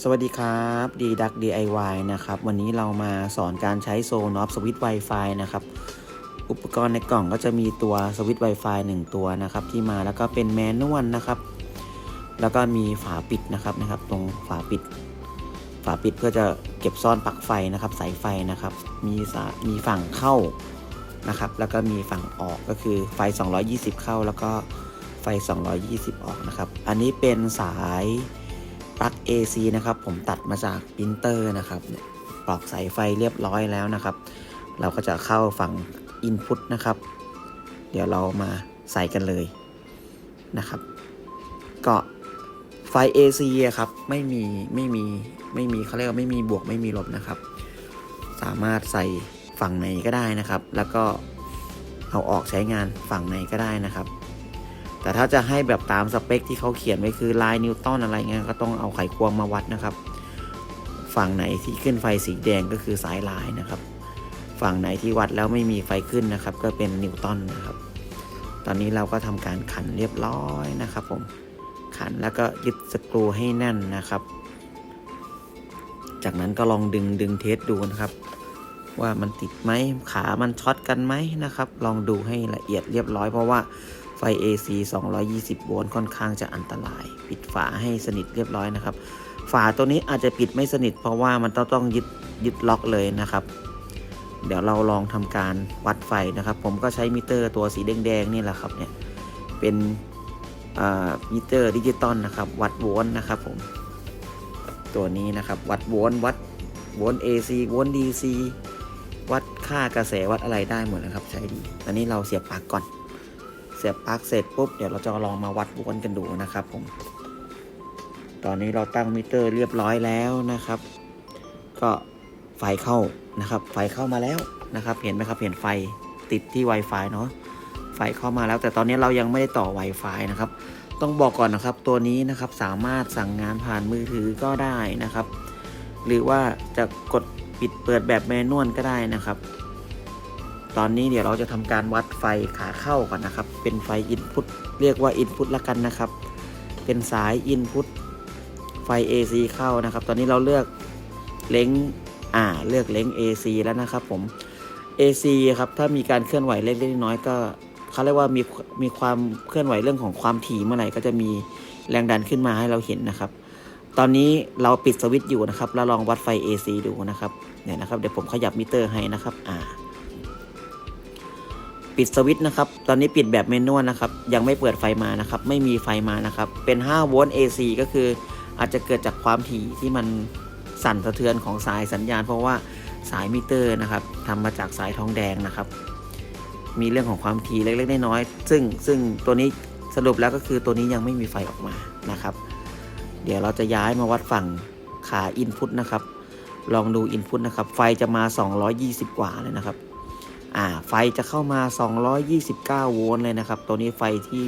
สวัสดีครับดีดัก DIY นะครับ วันนี้เรามาสอนการใช้โซนอฟสวิตช์ Wi-Fi นะครับ อุปกรณ์ในกล่องก็จะมีตัวสวิตช์ Wi-Fi 1 ตัวนะครับ ที่มาแล้วก็เป็นแมนนวลนะครับ แล้วก็มีฝาปิดนะครับนะครับ ตรงฝาปิด ฝาปิดเพื่อจะเก็บซ่อนปลั๊กไฟนะครับ สายไฟนะครับ มีสามีฝั่งเข้านะครับ แล้วก็มีฝั่งออกก็คือไฟ 220 เข้าแล้วก็ไฟ 220 ออกนะครับ อันนี้เป็นสาย ปลั๊ก AC นะครับ ผมตัดมาจากปรินเตอร์นะครับปลอกสายไฟเรียบร้อยแล้วนะครับ เราก็จะเข้าฝั่ง Input นะครับ เดี๋ยวเรามาใส่กันเลยนะครับ ก็ไฟ AC อะครับไม่มีไม่มีไม่มีเขาเรียกว่าไม่มีบวกไม่มีลบนะครับ สามารถใส่ฝั่งไหนก็ได้นะครับ แล้วก็เอาออกใช้งานฝั่งไหนก็ได้นะครับ แต่ถ้าจะให้แบบตามสเปคที่เขาเขียนไว้คือลายนิวตันอะไรเงี้ยก็ต้องเอาไขควงมาวัดนะครับ ฝั่งไหนที่ขึ้นไฟสีแดงก็คือสายลายนะครับ ฝั่งไหนที่วัดแล้วไม่มีไฟขึ้นนะครับ ก็เป็นนิวตันนะครับ ตอนนี้เราก็ทำการขันเรียบร้อยนะครับผมขันแล้วก็ยึดสกรูให้แน่นนะครับ จากนั้นก็ลองดึงดึงเทสดูนะครับ ว่ามันติดไหมขามันช็อตกันไหมนะครับ ลองดูให้ละเอียดเรียบร้อยเพราะว่า ไฟ AC 220 โวลต์ค่อนข้างจะอันตราย ปิดฝาให้สนิทเรียบร้อยนะครับ ฝาตัวนี้อาจจะปิดไม่สนิทเพราะว่ามันต้องต้องยึดยึดล็อกเลยนะครับ เดี๋ยวเราลองทำการวัดไฟนะครับ ผมก็ใช้มิเตอร์ตัวสีแดงๆนี่แหละครับเนี่ยเป็นมิเตอร์ดิจิตอลนะครับ วัดโวลต์นะครับผมตัวนี้นะครับ วัดโวลต์วัดโวลต์ AC โวลต์ DC วัดค่ากระแสวัดอะไรได้หมดนะครับ ใช้ดีตอนนี้เราเสียบปลั๊กก่อน สียบปลั๊กเสร็จปุ๊บเดี๋ยวเราจะลองมาวัดวลต์กันดูนะครับผม ตอนนี้เราตั้งมิเตอร์เรียบร้อยแล้วนะครับ ก็ไฟเข้านะครับ ไฟเข้ามาแล้วนะครับ เห็นไหมครับเห็นไฟติดที่ Wi-Fi เนาะไฟเข้ามาแล้ว แต่ตอนนี้เรายังไม่ได้ต่อ Wi-Fi นะครับ ต้องบอกก่อนนะครับตัวนี้นะครับสามารถสั่งงานผ่านมือถือก็ได้นะครับ หรือว่าจะกดปิดเปิดแบบแมนนวลก็ได้นะครับ ตอนนี้เดี๋ยวเราจะทำการวัดไฟขาเข้าก่อนนะครับ เป็นไฟ Input เรียกว่า Input ละกันนะครับ เป็นสาย Input ไฟ AC เข้านะครับ ตอนนี้เราเลือกเล้งอ่าเลือกเล้ง AC แล้วนะครับผม AC ครับถ้ามีการเคลื่อนไหวเล็กๆน้อยๆก็เขาเรียกว่ามีมีความเคลื่อนไหวเรื่องของความถี่เมื่อไหร่ก็จะมีแรงดันขึ้นมาให้เราเห็นนะครับ ตอนนี้เราปิดสวิตช์อยู่นะครับ แล้วลองวัดไฟ AC ดูนะครับเนี่ยนะครับเดี๋ยวผมขยับมิเตอร์ให้นะครับอ่า ปิดสวิตช์นะครับ ตอนนี้ปิดแบบเมนวลนะครับ ยังไม่เปิดไฟมานะครับ ไม่มีไฟมานะครับ เป็น 5 โวลต์ AC ก็คืออาจจะเกิดจากความถี่ที่มันสั่นสะเทือนของสายสัญญาณ เพราะว่าสายมิเตอร์นะครับทำมาจากสายทองแดงนะครับ มีเรื่องของความถี่เล็กๆน้อยๆซึ่งซึ่งตัวนี้สรุปแล้วก็คือตัวนี้ยังไม่มีไฟออกมานะครับ เดี๋ยวเราจะย้ายมาวัดฝั่งขาอินพุตนะครับ ลองดูอินพุตนะครับ ไฟจะมา 220 กว่าเลยนะครับ อ่าไฟจะเข้ามา 229 โวลต์เลยนะครับ ตัวนี้ไฟที่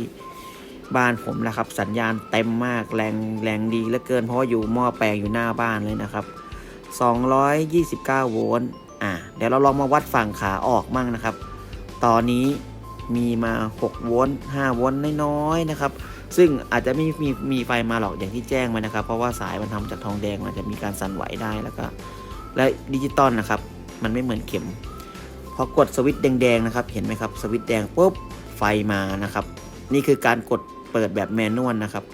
บ้านผมนะครับ สัญญาณเต็มมากแรงแรงดีเหลือเกิน เพราะอยู่หม้อแปลงอยู่หน้าบ้านเลยนะครับ 229 โวลต์อ่าเดี๋ยวเราลองมาวัดฝั่งขาออกมั่งนะครับ ตอนนี้มีมา 6 โวลต์5โวลต์น้อยๆนะครับ ซึ่งอาจจะไม่มีมีไฟมาหรอกอย่างที่แจ้งมานะครับ เพราะว่าสายมันทำจากทองแดงมันจะมีการสั่นไหวได้แล้วก็ และดิจิตอลนะครับ มันไม่เหมือนเข็ม พอกดสวิตช์แดงๆนะครับ เห็นไหมครับสวิตช์แดงปุ๊บไฟมานะครับ นี่คือการกดเปิดแบบแมนนวลนะครับ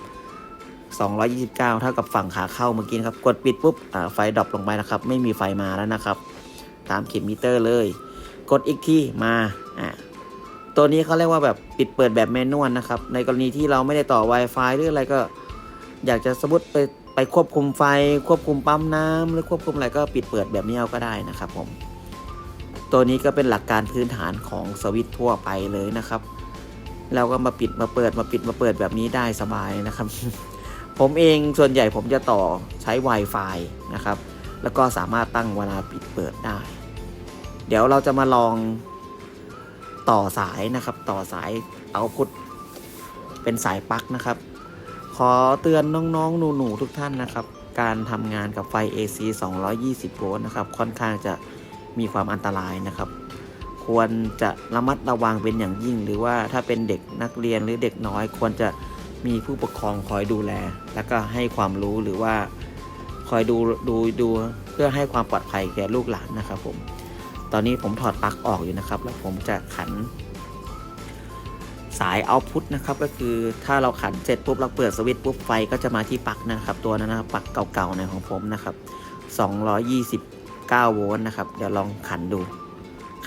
229 เท่ากับฝั่งขาเข้าเมื่อกี้นะครับ กดปิดปุ๊บไฟดรอปลงไปนะครับ ไม่มีไฟมาแล้วนะครับ ตามเข็มมิเตอร์เลย กดอีกทีมาอ่าตัวนี้เขาเรียกว่าแบบปิดเปิดแบบแมนนวลนะครับ ในกรณีที่เราไม่ได้ต่อ Wi-Fi หรืออะไรก็ อยากจะสมมติไปไปควบคุมไฟ ควบคุมปั๊มน้ำหรือควบคุมอะไรก็ปิดเปิดแบบนี้เอาก็ได้นะครับผม ตัวนี้ก็เป็นหลักการพื้นฐานของสวิตช์ทั่วไปเลยนะครับ เราก็มาปิดมาเปิดมาปิดมาเปิดแบบนี้ได้สบายนะครับ ผมเองส่วนใหญ่ผมจะต่อใช้ Wi-Fi นะครับ แล้วก็สามารถตั้งเวลาปิดเปิดได้ เดี๋ยวเราจะมาลองต่อสายนะครับ ต่อสายเอาพุทเป็นสายปลั๊กนะครับ ขอเตือนน้องๆ หนูๆ ทุกท่านนะครับ การทำงานกับไฟ AC 220 โวลต์นะครับ ค่อนข้างจะ มีความอันตรายนะครับ ควรจะระมัดระวังเป็นอย่างยิ่ง หรือว่าถ้าเป็นเด็กนักเรียนหรือเด็กน้อย ควรจะมีผู้ปกครองคอยดูแล แล้วก็ให้ความรู้หรือว่าคอยดูดูดูเพื่อให้ความปลอดภัยแก่ลูกหลานนะครับผม ตอนนี้ผมถอดปลั๊กออกอยู่นะครับ แล้วผมจะขันสายเอาพุทนะครับก็คือถ้าเราขันเสร็จปุ๊บเราเปิดสวิตช์ปุ๊บไฟก็จะมาที่ปลั๊กนะครับ ตัวนั้นนะครับปลั๊กเก่าๆในของผมนะครับ 9 โวลต์นะครับ เดี๋ยวลองขันดู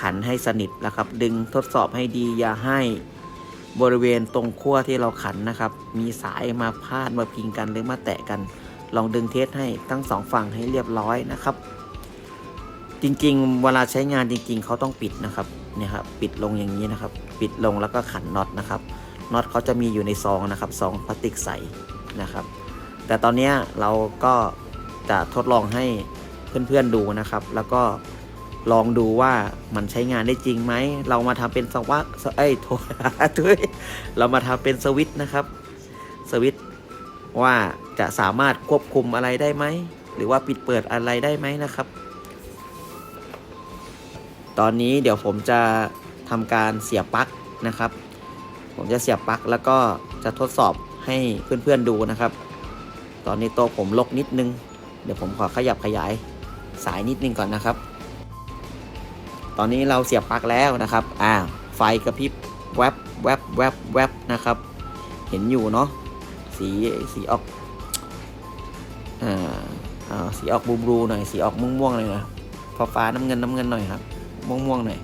ขันให้สนิทแล้วครับ ดึงทดสอบให้ดีอย่าให้บริเวณตรงขั้วที่เราขันนะครับ มีสายมาพาดมาพิงกันหรือมาแตะกัน ลองดึงเทสให้ทั้งสองฝั่งให้เรียบร้อยนะครับ จริงๆ เวลาใช้งานจริง ๆ เขาต้องปิดนะครับเนี่ยครับปิดลงอย่างนี้นะครับ ปิดลงแล้วก็ขันน็อตนะครับน็อตเขาจะมีอยู่ในซองนะครับซองพลาสติกใสนะครับ แต่ตอนนี้เราก็จะทดลองให้ เพื่อนๆดูนะครับ แล้วก็ลองดูว่ามันใช้งานได้จริงไหม เรามาทำเป็นสวักเอ้ยโทษด้วยเรามาทำเป็นสวิตนะครับ สวิตว่าจะสามารถควบคุมอะไรได้ไหม หรือว่าปิดเปิดอะไรได้ไหมนะครับ ตอนนี้เดี๋ยวผมจะทำการเสียบปลั๊กนะครับ ผมจะเสียบปลั๊กแล้วก็จะทดสอบให้เพื่อนๆดูนะครับ ตอนนี้โต๊ะผมลกนิดนึง เดี๋ยวผมขอขยับขยาย สายนิดนึงก่อนนะครับ ตอนนี้เราเสียบปลั๊กแล้วนะครับอ่าไฟกระพริบแวบแวบแวบแวบนะครับ เห็นอยู่เนาะสีสีออกอ่าอ่าสีออกบลูๆหน่อยสีออกม่วงๆหน่อยนะฟ้าฟ้าน้ำเงินน้ำเงินหน่อยครับม่วงๆหน่อย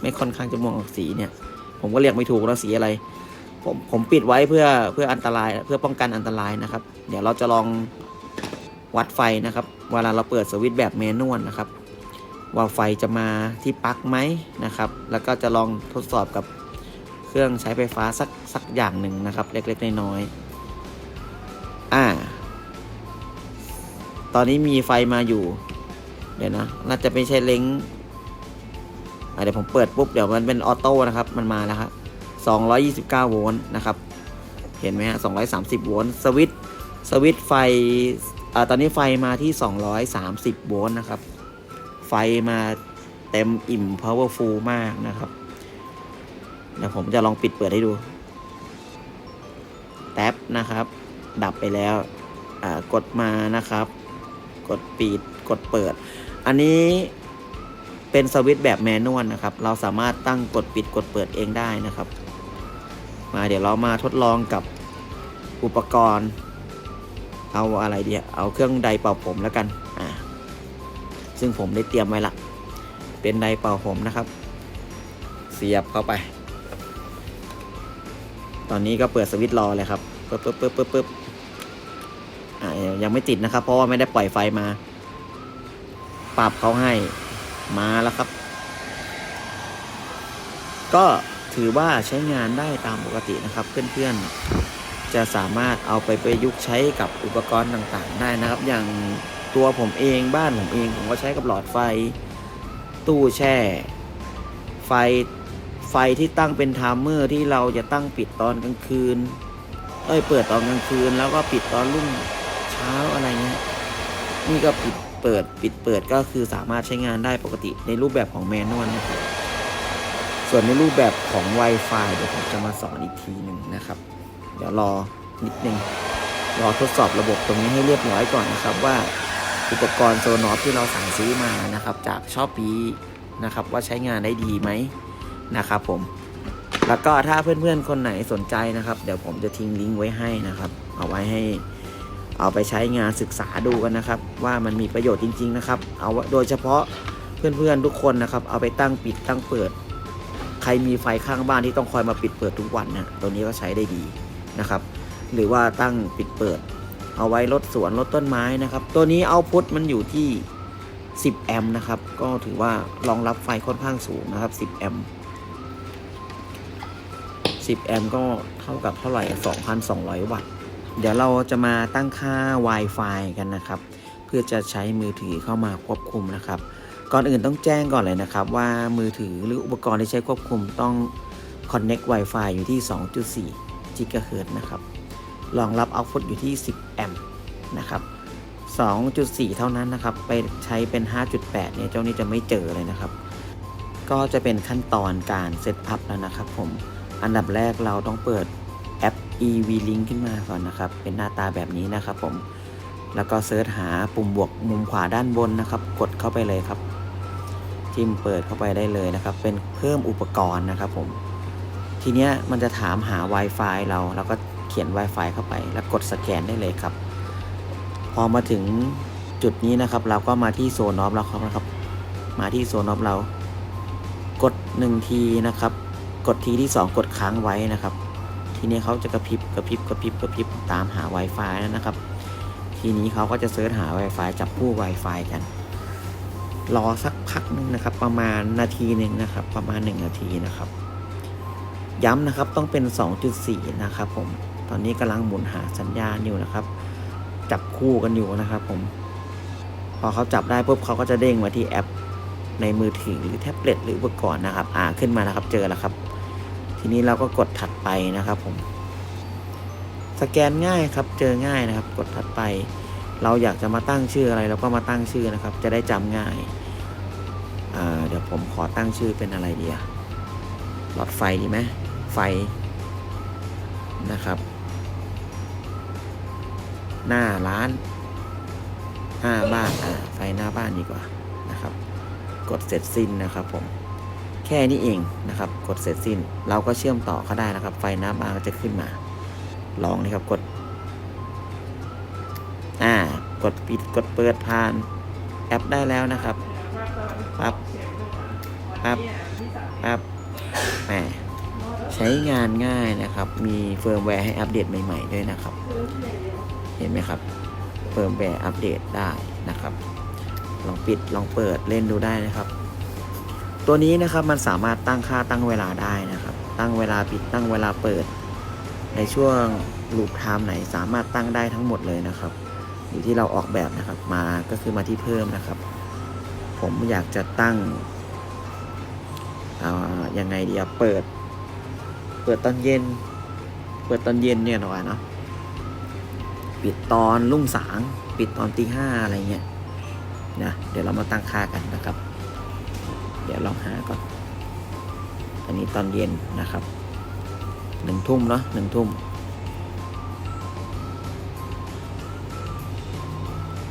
ไม่ค่อนข้างจะม่วงออกสีเนี่ย ผมก็เรียกไม่ถูกแล้วสีอะไร ผมผมปิดไว้เพื่อเพื่ออันตรายเพื่อป้องกันอันตรายนะครับ เดี๋ยวเราจะลอง วัดไฟนะครับ เวลาเราเปิดสวิตช์แบบแมนนวลนะครับ ว่าไฟจะมาที่ปลั๊กไหมนะครับ แล้วก็จะลองทดสอบกับเครื่องใช้ไฟฟ้าสักสักอย่างหนึ่งนะครับ เล็กๆน้อยๆอ่า ตอนนี้มีไฟมาอยู่ เดี๋ยวนะ น่าจะไม่ใช่เล้งเดี๋ยวผมเปิดปุ๊บ เดี๋ยวมันเป็นออโต้นะครับ มันมาแล้วครับ229 โวลต์นะครับ เห็นไหมฮะ230 โวลต์ สวิตช์สวิตช์ไฟ อ่าตอนนี้ไฟมาที่ 230 โวลต์นะครับ ไฟมาเต็มอิ่ม powerful มากนะครับเดี๋ยวผมจะลองปิดเปิดให้ดู แท็บนะครับ ดับไปแล้วอ่ากดมานะครับ กดปิดกดเปิด อันนี้เป็นสวิตช์แบบแมนนวลนะครับ เราสามารถตั้งกดปิดกดเปิดเองได้นะครับ มาเดี๋ยวเรามาทดลองกับอุปกรณ์ เอาอะไรเดียเอาเครื่องไดเป่าผมแล้วกันอ่าซึ่งผมได้เตรียมไว้ละเป็นไดเป่าผมนะครับ เสียบเข้าไป ตอนนี้ก็เปิดสวิตช์รอเลยครับปึ๊บปึ๊บปึ๊บปึ๊บปึ๊บอ่ายังไม่ติดนะครับ เพราะว่าไม่ได้ปล่อยไฟมา ปรับเขาให้มาแล้วครับ ก็ถือว่าใช้งานได้ตามปกตินะครับ เพื่อนๆ จะสามารถเอาไปประยุกต์ใช้กับอุปกรณ์ต่างๆ ได้นะครับ อย่างตัวผมเองบ้านผมเองผมก็ใช้กับหลอดไฟ ตู้แช่ ไฟไฟที่ตั้งเป็นไทม์เมอร์ที่เราจะตั้งปิดตอนกลางคืน เอ้ยเปิดตอนกลางคืน แล้วก็ปิดตอนรุ่งเช้าอะไรเงี้ยนี่ก็ปิดเปิดปิดเปิดก็คือสามารถใช้งานได้ปกติในรูปแบบของแมนนวลนะครับส่วนในรูปแบบของ Wi-Fi เดี๋ยวผมจะมาสอนอีกทีหนึ่งนะครับ เดี๋ยวรอนิดนึงรอทดสอบระบบตรงนี้ให้เรียบร้อยก่อนนะครับว่าอุปกรณ์โซนอฟที่เราสั่งซื้อมานะครับ จากชอปปีนะครับว่าใช้งานได้ดีไหมนะครับผม แล้วก็ถ้าเพื่อนๆคนไหนสนใจนะครับ เดี๋ยวผมจะทิ้งลิงก์ไว้ให้นะครับ เอาไว้ให้เอาไปใช้งานศึกษาดูกันนะครับ ว่ามันมีประโยชน์จริง ๆ นะครับ เอาโดยเฉพาะเพื่อนๆทุกคนนะครับ เอาไปตั้งปิดตั้งเปิด ใครมีไฟข้างบ้านที่ต้องคอยมาปิดเปิดทุกวันนะตัวนี้ก็ใช้ได้ดี นะครับ หรือว่าตั้งปิดเปิด เอาไว้ลดสวนลดต้นไม้นะครับ ตัวนี้เอาพุทมันอยู่ที่ 10 แอมป์นะครับ ก็ถือว่ารองรับไฟค่อนข้างสูงนะครับ 10 แอมป์10 แอมป์ก็เท่ากับเท่าไหร่ 2,200 วัตต์ เดี๋ยวเราจะมาตั้งค่า Wi-Fi กันนะครับ เพื่อจะใช้มือถือเข้ามาควบคุมนะครับ ก่อนอื่นต้องแจ้งก่อนเลยนะครับ ว่ามือถือหรืออุปกรณ์ที่ใช้ควบคุมต้อง Connect Wi-Fi อยู่ที่ 2.4 GHz นะครับรองรับ output อยู่ที่ 10 แอมป์นะครับ 2.4 เท่านั้นนะครับ ไปใช้เป็น 5.8 เนี่ย เจ้านี้จะไม่เจอเลยนะครับ ก็จะเป็นขั้นตอนการเซตอัพแล้วนะครับผม อันดับแรกเราต้องเปิดแอป EV Link ขึ้นมาก่อนนะครับ เป็นหน้าตาแบบนี้นะครับผม แล้วก็เซิร์ชหาปุ่มบวกมุมขวาด้านบนนะครับ กดเข้าไปเลยครับ จิ้มเปิดเข้าไปได้เลยนะครับ เป็นเพิ่มอุปกรณ์นะครับผม ทีเนี้ยมันจะถามหา Wi-Fi เราแล้วก็เขียน Wi-Fi เข้าไป แล้วกดสแกนได้เลยครับ พอมาถึงจุดนี้นะครับ เราก็มาที่โซนอฟเราครับนะครับ มาที่โซนอฟเรา กดหนึ่งทีนะครับ กดทีที่ 2 กดค้างไว้นะครับ ทีนี้เขาจะกระพริบกระพริบกระพริบกระพริบตามหา Wi-Fi นะครับ ทีนี้เขาก็จะเซิร์ชหา Wi-Fi จับคู่ Wi-Fi กัน รอสักพักหนึงนะครับ ประมาณนาทีหนึ่งนะครับ ประมาณ 1 นาทีนะครับ ย้ำนะครับต้องเป็น 2.4 นะครับผม ตอนนี้กำลังหมุนหาสัญญาณอยู่นะครับ จับคู่กันอยู่นะครับผม พอเขาจับได้ปุ๊บเขาก็จะเด้งมาที่แอปในมือถือหรือแท็บเล็ตหรืออุปกรณ์นะครับ อ่าขึ้นมานะครับ เจอแล้วครับ ทีนี้เราก็กดถัดไปนะครับผม สแกนง่ายครับ เจอง่ายนะครับ กดถัดไป เราอยากจะมาตั้งชื่ออะไรเราก็มาตั้งชื่อนะครับ จะได้จำง่าย อ่า เดี๋ยวผมขอตั้งชื่อเป็นอะไรดีอะหลอดไฟดีไหม ฟนะครับ หน้าร้าน หน้าบ้านอ่าไฟหน้าบ้านดีกว่านะครับ กดเสร็จสิ้นนะครับผมแค่นี้เองนะครับ กดเสร็จสิ้น เราก็เชื่อมต่อเขาได้นะครับ ไฟหน้าบ้านก็จะขึ้นมา ลองนี่ครับกด อ่า กดปิดกดเปิดผ่านแอปได้แล้วนะครับปั๊บปั๊บปั๊บแหม ใช้งานง่ายนะครับ มีเฟิร์มแวร์ให้อัปเดตใหม่ๆด้วยนะครับ เห็นไหมครับ เฟิร์มแวร์อัปเดตได้นะครับ ลองปิดลองเปิดเล่นดูได้นะครับ ตัวนี้นะครับมันสามารถตั้งค่าตั้งเวลาได้นะครับ ตั้งเวลาปิดตั้งเวลาเปิด ในช่วงลูปไทม์ไหนสามารถตั้งได้ทั้งหมดเลยนะครับ อยู่ที่เราออกแบบนะครับมาก็คือมาที่เพิ่มนะครับ ผมอยากจะตั้งอ่ายังไงดีอะเปิด ปิดตอนเย็น เปิดตอนเย็นเนี่ยหน่อยเนาะปิดตอนรุ่งสาง ปิดตอนตีห้าอะไรเงี้ยนะเดี๋ยวเรามาตั้งค่ากันนะครับ เดี๋ยวลองหาก่อนอันนี้ตอนเย็นนะครับหนึ่งทุ่มเนาะหนึ่งทุ่ม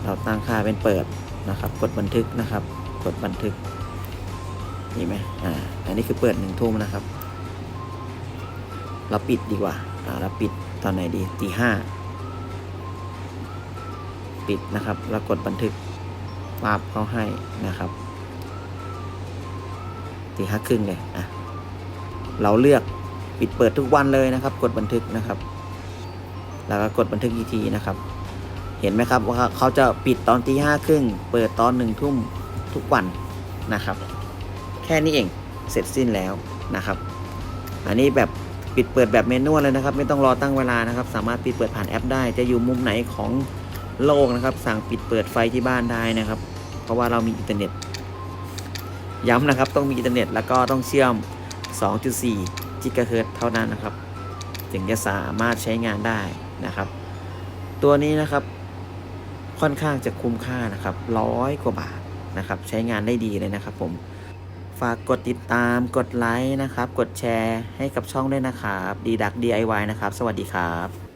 เราตั้งค่าเป็นเปิดนะครับ กดบันทึกนะครับ กดบันทึกนี่ไหมอ่าอันนี้คือเปิดหนึ่งทุ่มนะครับ เราปิดดีกว่าอ่าเราปิดตอนไหนดีตีห้าปิดนะครับแล้วกดบันทึกภาพเขาให้นะครับตีห้าครึ่งเลยอะเราเลือกปิดเปิดทุกวันเลยนะครับ กดบันทึกนะครับ แล้วก็กดบันทึกอีกทีนะครับ เห็นไหมครับว่าเขาจะปิดตอนตีห้าครึ่งเปิดตอนหนึ่งทุ่มทุกวันนะครับ แค่นี้เองเสร็จสิ้นแล้วนะครับ อันนี้แบบ ปิดเปิดแบบเมนวลเลยนะครับ ไม่ต้องรอตั้งเวลานะครับ สามารถปิดเปิดผ่านแอปได้ จะอยู่มุมไหนของโลกนะครับ สั่งปิดเปิดไฟที่บ้านได้นะครับ เพราะว่าเรามีอินเทอร์เน็ต ย้ำนะครับ ต้องมีอินเทอร์เน็ต แล้วก็ต้องเชื่อม 2.4กิกะเฮิรต์เท่านั้นนะครับ ถึงจะสามารถใช้งานได้นะครับ ตัวนี้นะครับค่อนข้างจะคุ้มค่านะครับร้อยกว่าบาทนะครับ ใช้งานได้ดีเลยนะครับผม ฝากกดติดตาม กดไลค์นะครับ กดแชร์ให้กับช่องด้วยนะครับ ดีดัก DIY นะครับ สวัสดีครับ